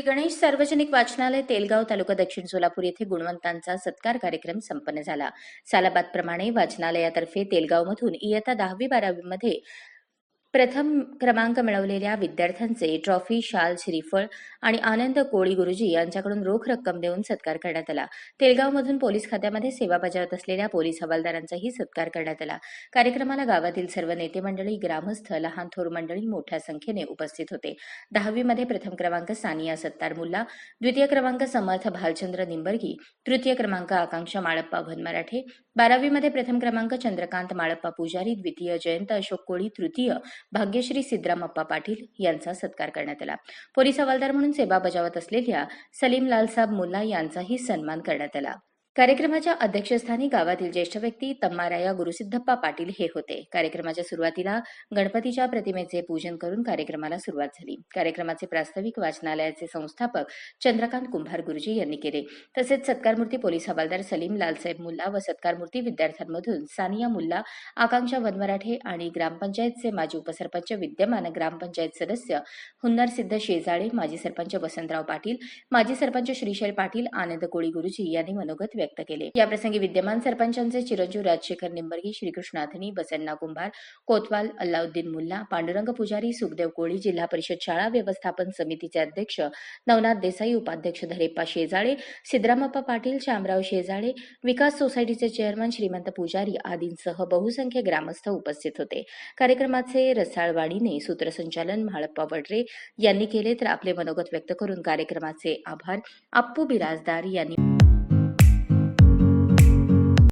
श्री गणेश सार्वजनिक वाचनालय तेलगाव तालुका दक्षिण सोलापूर येथे गुणवंतांचा सत्कार कार्यक्रम संपन्न झाला. सालाबादप्रमाणे वाचनालयातर्फे तेलगावमधून इयत्ता दहावी बारावीमध्ये प्रथम क्रमांक मिळवलेल्या विद्यार्थ्यांचे ट्रॉफी शाल श्रीफळ आणि आनंद कोळी गुरुजी यांच्याकडून रोख रक्कम देऊन सत्कार करण्यात आला. तेलगावमधून पोलीस खात्यामध्ये सेवा बजावत असलेल्या पोलीस हवालदारांचाही सत्कार करण्यात आला. कार्यक्रमाला गावातील सर्व नेते मंडळी ग्रामस्थ लहान थोर मंडळी मोठ्या संख्येने उपस्थित होते. दहावीमध्ये प्रथम क्रमांक सानिया सत्तार मुल्ला द्वितीय क्रमांक समर्थ भालचंद्र निंबर्गी तृतीय क्रमांक आकांक्षा माळप्पा भनमराठे बारावीमध्ये प्रथम क्रमांक चंद्रकांत माळप्पा पुजारी द्वितीय जयंत अशोक कोळी तृतीय भाग्यश्री सिद्रामप्पा पाटील यांचा सत्कार करण्यात आला. पोलीस हवालदार म्हणून सेवा बजावत असलेल्या सलीम लालसाब मुल्ला यांचाही सन्मान करण्यात आला. कार्यक्रमाच्या अध्यक्षस्थानी गावातील ज्येष्ठ व्यक्ती तम्माराया गुरुसिद्धप्पा पाटील हे होते. कार्यक्रमाच्या सुरुवातीला गणपतीच्या प्रतिमेचे पूजन करून कार्यक्रमाला सुरुवात झाली. कार्यक्रमाचे प्रास्ताविक वाचनालयाचे संस्थापक चंद्रकांत कुंभार गुरुजी यांनी केले. तसेच सत्कारमूर्ती पोलीस हवालदार सलीम लालसाहेब मुल्ला व सत्कारमूर्ती विद्यार्थ्यांमधून सानिया मुल्ला आकांक्षा वनमराठे आणि ग्रामपंचायतचे माजी उपसरपंच विद्यमान ग्रामपंचायत सदस्य हुन्नर सिद्ध शेजाळे माजी सरपंच वसंतराव पाटील माजी सरपंच श्रीशैल पाटील आनंद कोळी गुरुजी यांनी मनोगत व्यक्त केले. याप्रसंगी विद्यमान सरपंचांचे चिरंजीव राजशेखर निंबर्गी श्रीकृष्णाथनी बसन्ना कुंभार कोतवाल अल्लाउद्दीन मुल्ला पांडुरंग पुजारी सुखदेव कोळी जिल्हा परिषद शाळा व्यवस्थापन समितीचे अध्यक्ष नवनाथ देसाई उपाध्यक्ष धरेप्पा शेजाळे सिद्धरामप्पा पाटील शामराव शेजाळे विकास सोसायटीचे चेअरमन श्रीमंत पुजारी आदींसह बहुसंख्य ग्रामस्थ उपस्थित होते. कार्यक्रमाचे रसाळवाडीने सूत्रसंचालन म्हाळप्पा वडरे यांनी केले तर आपले मनोगत व्यक्त करून कार्यक्रमाचे आभार. अप्पू बिराजदार यांनी